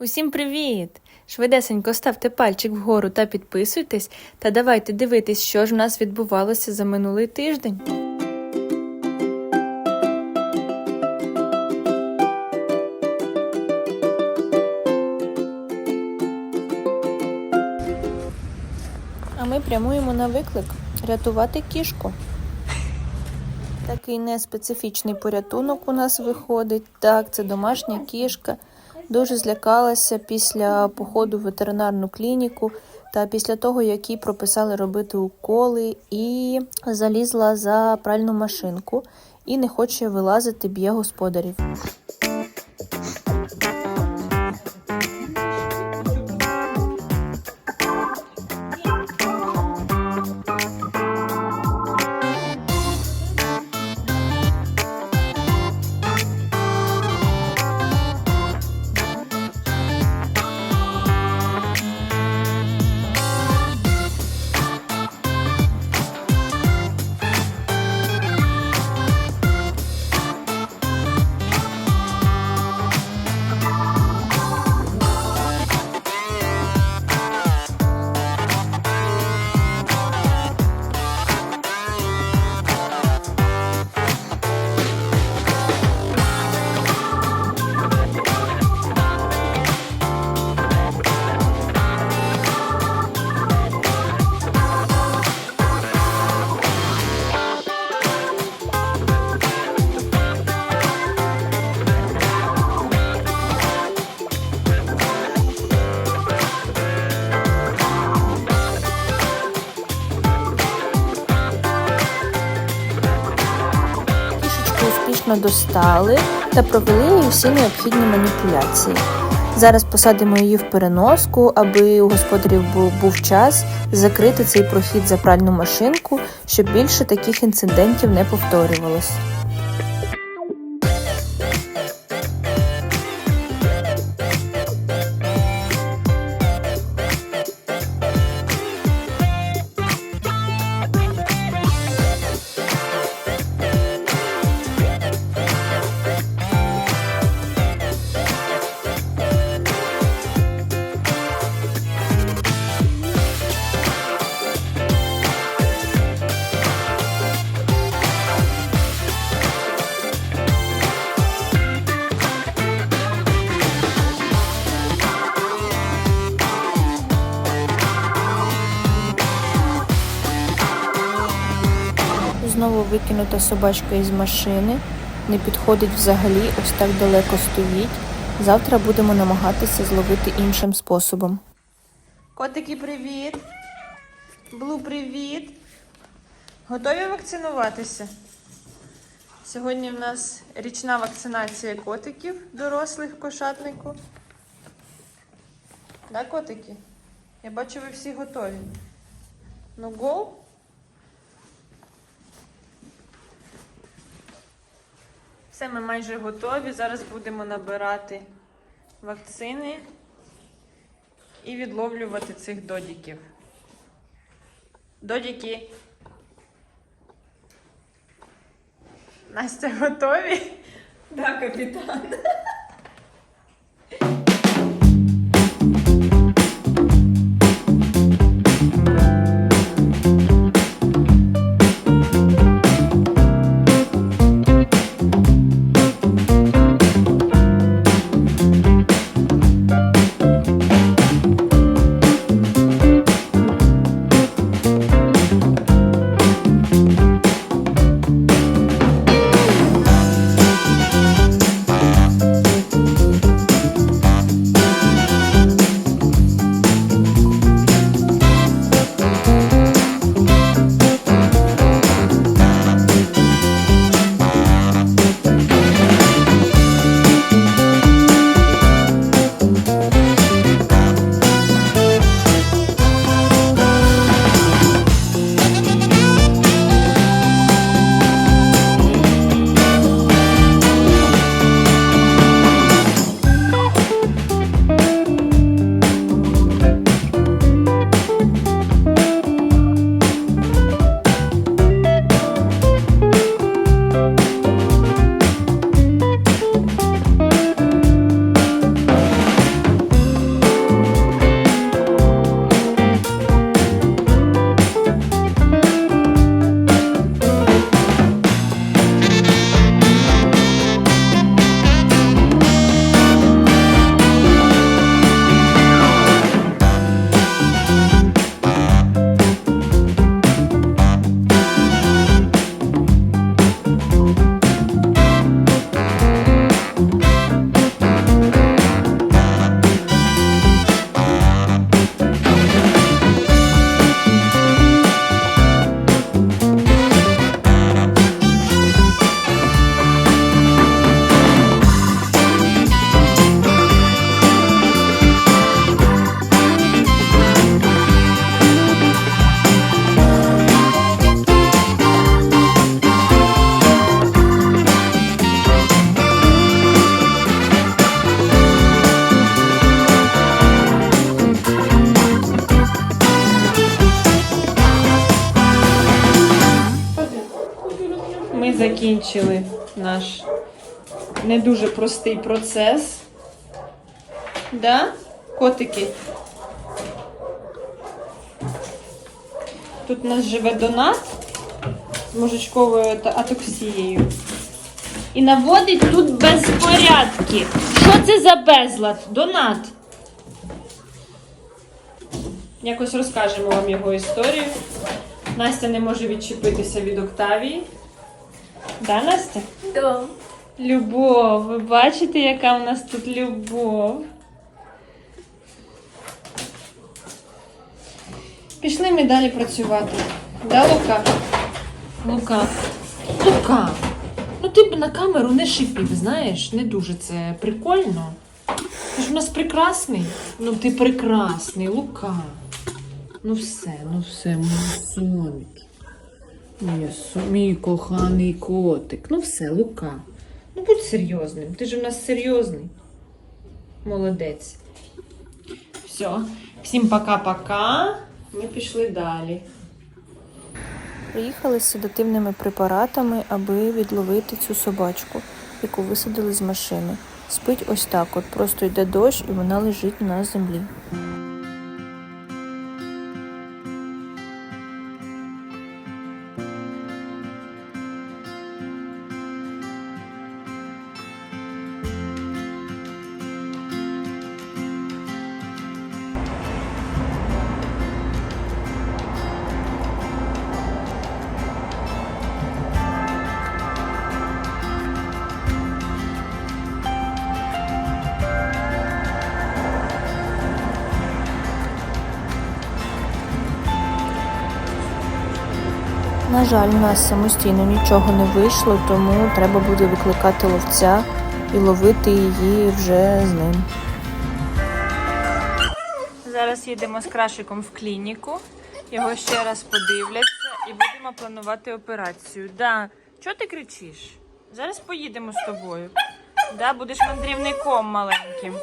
Усім привіт! Швидесенько ставте пальчик вгору та підписуйтесь, та давайте дивитись, що ж в нас відбувалося за минулий тиждень. А ми прямуємо на виклик рятувати кішку. Такий неспецифічний порятунок у нас виходить. Так, це домашня кішка. Дуже злякалася після походу в ветеринарну клініку та після того, як їй прописали робити уколи, і залізла за пральну машинку і не хоче вилазити, б'є господарів. Успішно достали та провели їй всі необхідні маніпуляції. Зараз посадимо її в переноску, аби у господарів був час закрити цей прохід за пральну машинку, щоб більше таких інцидентів не повторювалось. Викинута собачка із машини. Не підходить взагалі, ось так далеко стоїть. Завтра будемо намагатися зловити іншим способом. Котики, привіт! Блу, привіт! Готові вакцинуватися? Сьогодні в нас річна вакцинація котиків, дорослих кошатнику. Да, котики? Я бачу, ви всі готові. Ну, go! Все, ми майже готові. Зараз будемо набирати вакцини і відловлювати цих додіків. Додіки. Настя, готові? Так, капітан. Закінчили наш не дуже простий процес. Да? Котики? Тут у нас живе донат з мужичковою атоксією. І наводить тут безпорядки. Що це за безлад? Донат. Якось розкажемо вам його історію. Настя не може відчепитися від Октавії. Да, Настя? Да. Любов. Ви бачите, яка у нас тут любов? Пішли ми далі працювати. Да, Лука? Лука. Лука. Ну ти б на камеру не шипів, знаєш, не дуже це прикольно. Ти ж у нас прекрасний. Ну ти прекрасний, Лука. Ну все, ну все, мій сонечко. Мій, мій коханий котик. Ну все, Лука. Ну будь серйозним. Ти ж у нас серйозний. Молодець. Все. Всім пока-пока. Ми пішли далі. Приїхали з седативними препаратами, аби відловити цю собачку, яку висадили з машини. Спить ось так, от просто йде дощ, і вона лежить на землі. Жаль, у нас самостійно нічого не вийшло, тому треба буде викликати ловця і ловити її вже з ним. Зараз їдемо з крашиком в клініку. Його ще раз подивляться і будемо планувати операцію. Да, чого ти кричиш? Зараз поїдемо з тобою. Да, будеш мандрівником маленьким.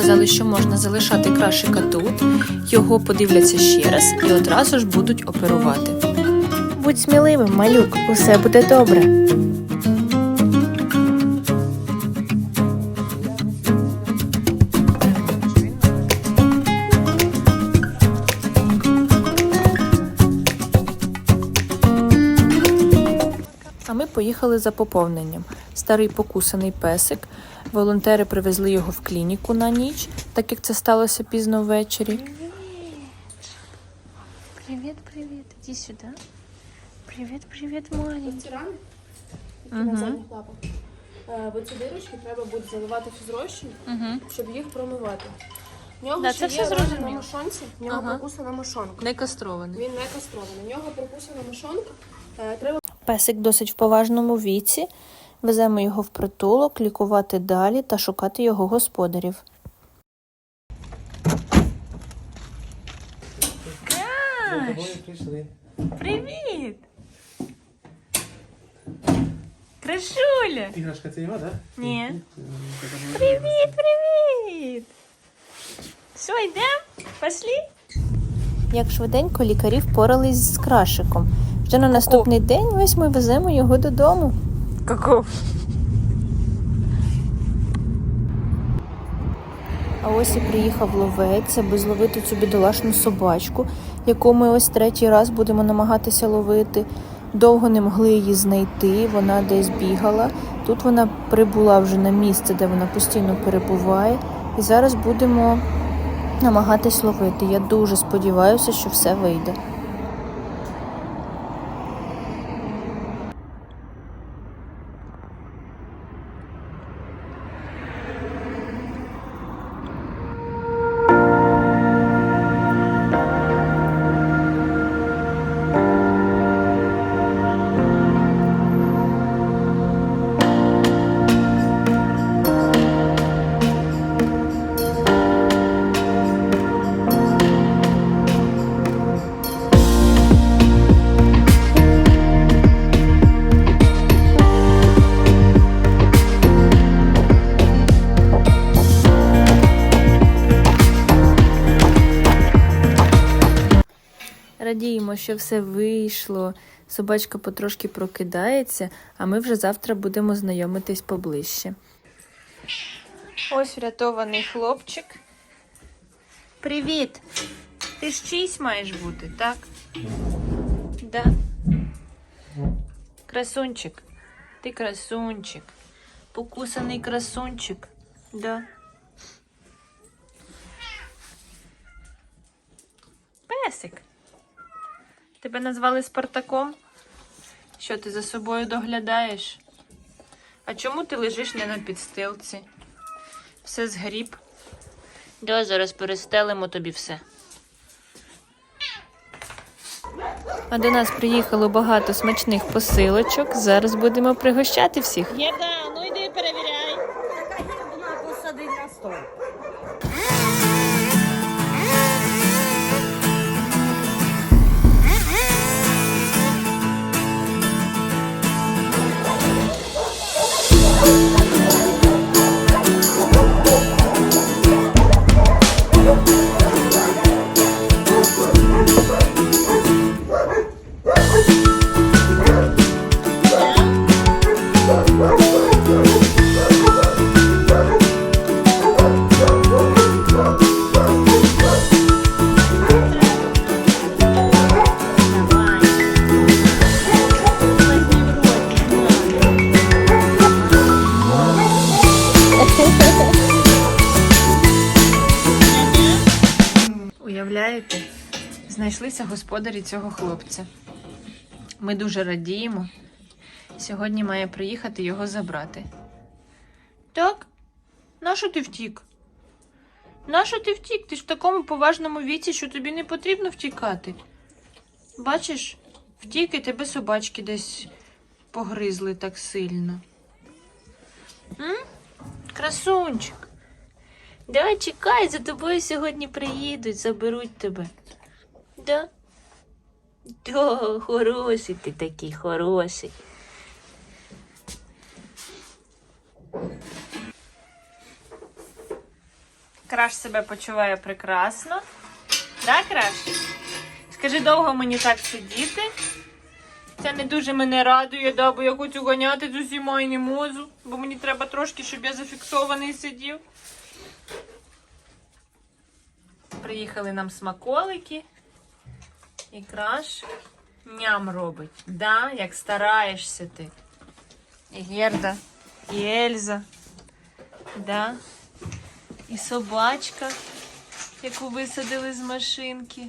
Сказали, що можна залишати крашика тут, його подивляться ще раз і одразу ж будуть оперувати. Будь сміливим, малюк, усе буде добре. А ми поїхали за поповненням. Старий покусаний песик. Волонтери привезли його в клініку на ніч, так як це сталося пізно ввечері. Привет, привет. Иди сюда. Привет, привет, маленький. Ці які на задніх лапах. Е, В дирочки треба буде заливати Угу. щоб їх промивати. В нього Да, ще це є все рана на зрозуміло. мошонці, в нього Ага. прокусана мошонка. Не кастрований. Він не кастрований. В нього прокусана мошонка. Е, Треба Песик досить в поважному віці. Веземо його в притулок, лікувати далі та шукати його господарів. Прийшли. Привіт! Крашуля! Іграшка це його, так? Ні. Привіт, привіт! Все, йдемо? Пошли? Як швиденько лікарі впорались з крашиком. Вже на наступний день ось ми веземо його додому. Каков? А ось і приїхав ловець, аби зловити цю бідолашну собачку, яку ми ось третій раз будемо намагатися ловити. Довго не могли її знайти, вона десь бігала. Тут вона прибула вже на місце, де вона постійно перебуває. І зараз будемо намагатись ловити. Я дуже сподіваюся, що все вийде. Радіємо, що все вийшло. Собачка потрошки прокидається, а ми вже завтра будемо знайомитись поближче. Ось врятований хлопчик. Привіт! Ти ж чийсь маєш бути, так? Да. Красунчик. Ти красунчик. Покусаний красунчик. Да. Песик. Тебе назвали Спартаком? Що ти за собою доглядаєш? А чому ти лежиш не на підстилці? Все згріб. Да, зараз перестелимо тобі все. А до нас приїхало багато смачних посилочок. Зараз будемо пригощати всіх. Знайшлися господарі цього хлопця. Ми дуже радіємо. Сьогодні має приїхати його забрати. Так? Нащо ти втік? Нащо ти втік? Ти ж в такому поважному віці, що тобі не потрібно втікати. Бачиш, втік і тебе собачки десь погризли так сильно. М? Красунчик. Да, чекай, за тобою сьогодні приїдуть, заберуть тебе. Да? Да, хороший ти такий, хороший. Краш себе почуває прекрасно. Да, Краш? Скажи, довго мені так сидіти? Це не дуже мене радує, да, бо я хочу ганяти з усіма і не можу, бо мені треба трошки, щоб я зафіксований сидів. Приїхали нам смаколики. І краш ням робить. Да, як стараєшся ти. І Герда, і Ельза. Да. І собачка, яку висадили з машинки.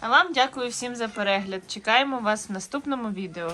А вам дякую всім за перегляд. Чекаємо вас в наступному відео.